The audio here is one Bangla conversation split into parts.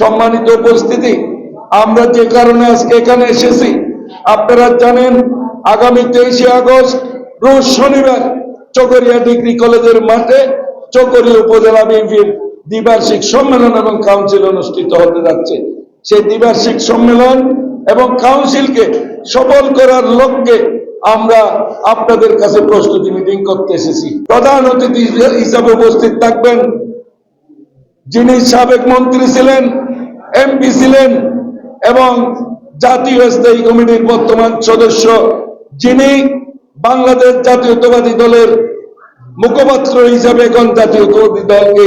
সম্মানিত উপস্থিতি, আমরা যে কারণে আজকে এখানে এসেছি, আপনারা জানেন, আগামী তেইশে আগস্ট, রোজ শনিবার, চকরিয়া ডিগ্রি কলেজের মাঠে চকরিয়া উপজেলা বিএনপির দ্বিবার্ষিক সম্মেলন এবং কাউন্সিল অনুষ্ঠিত হতে যাচ্ছে। সেই দ্বিবার্ষিক সম্মেলন এবং কাউন্সিলকে সফল করার লক্ষ্যে আমরা আপনাদের কাছে প্রস্তুতি মিটিং করতে এসেছি। প্রধান অতিথি হিসাবে উপস্থিত থাকবেন যিনি সাবেক মন্ত্রী ছিলেন, এমপি ছিলেন এবং জাতীয় স্থায়ী কমিটির বর্তমান সদস্য, যিনি বাংলাদেশ জাতীয়তাবাদী দলের মুখপাত্র হিসাবে এখন জাতীয়তাবাদী দলকে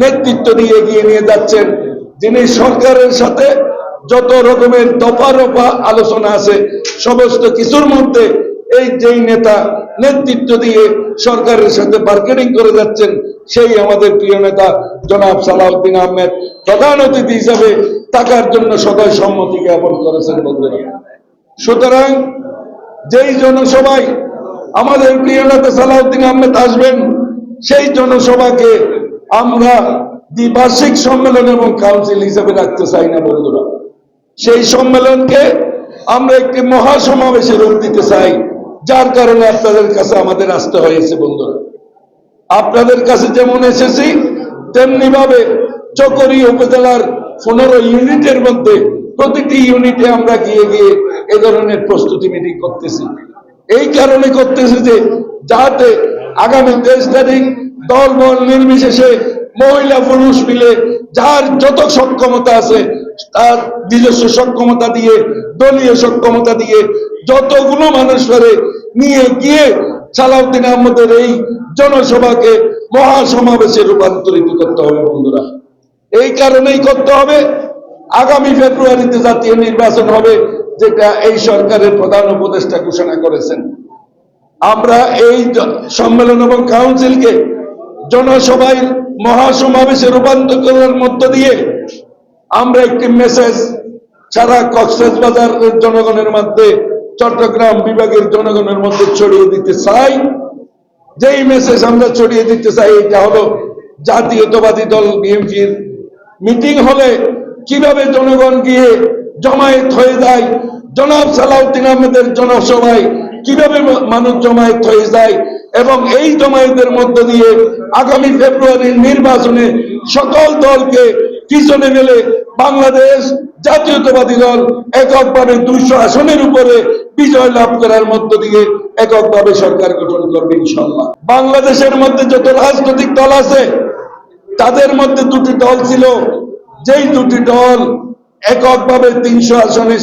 নেতৃত্ব দিয়ে এগিয়ে নিয়ে যাচ্ছেন, যিনি সরকারের সাথে যত রকমের দফা রফা আলোচনা আছে, সমস্ত কিছুর মধ্যে এই যেই নেতা নেতৃত্ব দিয়ে সরকারের সাথে মার্কেটিং করে যাচ্ছেন সেই আমাদের প্রিয় নেতা জনাব সালাউদ্দিন আহমেদ, প্রধান অতিথি হিসাবে থাকার জন্য সদয় সম্মতি জ্ঞাপন করেছেন বন্ধুরা। সুতরাং যেই জনসভায় আমাদের প্রিয় নেতা সালাউদ্দিন আহমেদ আসবেন, সেই জনসভাকে আমরা দ্বিবার্ষিক সম্মেলন এবং কাউন্সিল হিসেবে রাখতে চাই না বন্ধুরা। সেই সম্মেলনকে আমরা একটি মহাসমাবেশে রূপ দিতে চাই। যার কারণে আপনাদের কাছে আমাদের আসতে হয়েছে, বন্ধুরা। আপনাদের কাছে যেমন এসেছি, তেমনি ভাবে চকরি উপজেলার পনেরো ইউনিটের মধ্যে প্রতিটি ইউনিটে আমরা গিয়ে গিয়ে এ ধরনের প্রস্তুতি মিটিং করতেছি। এই কারণে করতেছি যে যাতে আগামী তেইশ তারিখ দল বল নির্বিশেষে মহিলা পুরুষ মিলে যার যত সক্ষমতা আছে, তার নিজস্ব সক্ষমতা দিয়ে, দলীয় সক্ষমতা দিয়ে যতগুলো মানুষ পারে নিয়ে গিয়ে সালাউদ্দিন আহমদের এই জনসভাকে মহাসমাবেশে রূপান্তরিত করতে হবে বন্ধুরা। এই কারণেই করতে হবে। আগামী ফেব্রুয়ারিতে জাতীয় নির্বাচন হবে, যেটা এই সরকারের প্রধান উপদেষ্টা ঘোষণা করেছেন। আমরা এই সম্মেলন এবং কাউন্সিলকে জনসভায় মহাসমাবেশে রূপান্তর করার মধ্য দিয়ে আমরা একটি মেসেজ সারা কক্সেস বাজারের জনগণের মধ্যে, চট্টগ্রাম বিভাগের জনগণের মধ্যে ছড়িয়ে দিতে চাই। যেই মেসেজ আমরা ছড়িয়ে দিতে চাই, এটা হলো জাতীয়তাবাদী দল বিএনপির মিটিং হলে কীভাবে জনগণ গিয়ে জমায়েত হয়ে যায়, জনাব সালাউদ্দিন আহমেদের জনসভায় কীভাবে মানুষ জমায়েত হয়ে যায় এবং এই জমায়েতের মধ্য দিয়ে আগামী ফেব্রুয়ারির নির্বাচনে সকল দলকে পিছনে গেলে বাংলাদেশ জাতীয়তাবাদী দল এককভাবে দুইশো আসনের উপরে বিজয় লাভ করার মধ্য দিয়ে এককভাবে সরকার গঠন করবে ইনশাল্লাহ বাংলাদেশের মধ্যে যত রাজনৈতিক দল আছে, তাদের মধ্যে দুটি দল ছিল। যেই দুটি দল এককভাবে তিনশো আসনে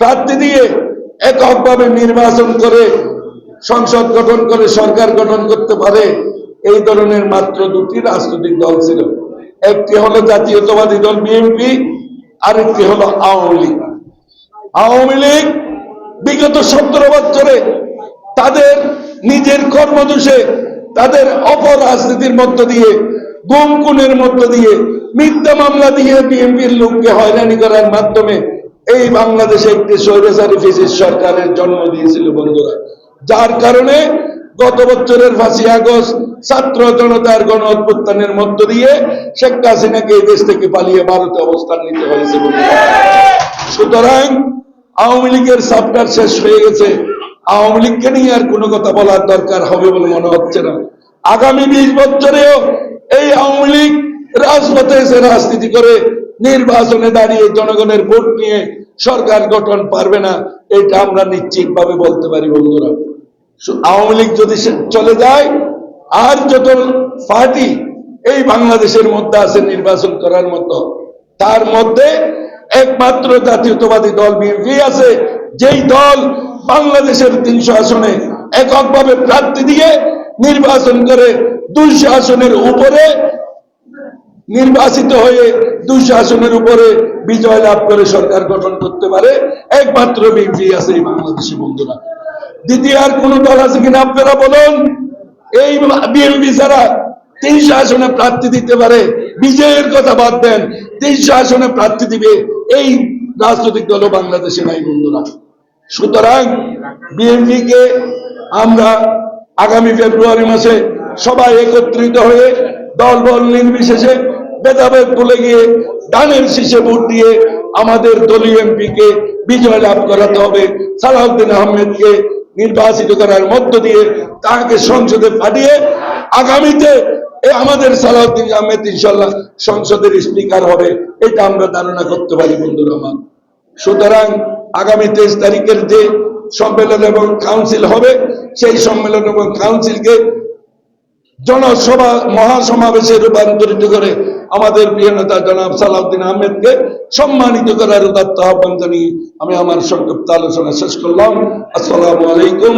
প্রার্থী দিয়ে এককভাবে নির্বাচন করে সংসদ গঠন করে সরকার গঠন করতে পারে, এই ধরনের মাত্র দুটি রাজনৈতিক দল ছিল। একটি হলো জাতীয়তাবাদী দল বিএনপি, আরেকটি হলো আওয়ামী লীগ। আওয়ামী লীগ বিগত সতেরো বছরে তাদের নিজের কর্মদোষে, তাদের অপরাজনীতির মধ্য দিয়ে গুম খুনের মধ্য দিয়ে, মিথ্যা মামলা দিয়ে বিএনপির লোককে হয়রানি করার মাধ্যমে এই বাংলাদেশে একটি স্বৈরাচারী ফিসিস সরকারের জন্ম দিয়েছিল বন্ধুরা। যার কারণে গত বছরের ফাঁসি আগস্ট ছাত্র জনতার গণ অভ্যুত্থানের মধ্য দিয়ে শেখ হাসিনাকে এই দেশ থেকে পালিয়ে ভারতে অবস্থান নিতে হয়েছে সুতরাং আওয়ামী লীগের সাপ্টার শেষ হয়ে গেছে। আওয়ামী লীগকে নিয়ে আর কোনো কথা বলার দরকার হবে বলে মনে হচ্ছে না। আগামী বিশ বছরেও এই আওয়ামী লীগ রাজপথে এসে রাজনীতি করে নির্বাচনে দাঁড়িয়ে জনগণের ভোট নিয়ে সরকার গঠন পারবে না, এটা আমরা নিশ্চিত ভাবে বলতে পারি বন্ধুরা। আওয়ামী লীগ যদি চলে যায়, আর যত পার্টি এই বাংলাদেশের মধ্যে আছে নির্বাচন করার মতো, তার মধ্যে একমাত্র জাতীয়তাবাদী দল বিএনপি আছে, যেই দল বাংলাদেশের তিনশো আসনে এককভাবে প্রার্থী দিয়ে নির্বাচন করে দুইশো আসনের উপরে নির্বাচিত হয়ে দুইশো আসনের উপরে বিজয় লাভ করে সরকার গঠন করতে পারে, একমাত্র বিএনপি আছে এই বাংলাদেশে, বন্ধুরা। দ্বিতীয় আর কোন দল আছে কিনা আপনারা বলুন। এই বিএনপি ছাড়া তিনশো আসনে প্রার্থী দিতে পারে, বিজয়ের কথা বাদ দেন তিনশো আসনে প্রার্থী দিবে এই রাজনৈতিক দলও বাংলাদেশে নাই বন্ধুরা। সুতরাং বিএনপি কে আমরা আগামী ফেব্রুয়ারি মাসে সবাই একত্রিত হয়ে দল বল নির্বিশেষে ভেদাভেদ ভুলে গিয়ে ডানের শীষে ভোট দিয়ে আমাদের দলীয় এমপিকে বিজয় লাভ করাতে হবে। সালাউদ্দিন আহমেদকে নির্বাচিত করার মধ্য দিয়ে তাকে সংসদে পাঠিয়ে আগামীতে আমাদের সালাউদ্দিন আহমেদ ইনশাল্লাহ সংসদের স্পিকার হবে। এটা আমরা ধারণা করতে পারি, বন্ধুরা আমার। সুতরাং আগামী তেইশ তারিখের যে সম্মেলন এবং কাউন্সিল হবে, সেই সম্মেলন এবং কাউন্সিলকে জনসভা মহাসমাবেশে রূপান্তরিত করে আমাদের প্রিয় নেতা জনাব সালাউদ্দিন আহমেদকে সম্মানিত করার উদাত্ত আহ্বান জানিয়ে আমি আমার সংক্ষিপ্ত আলোচনা শেষ করলাম। আসসালামু আলাইকুম।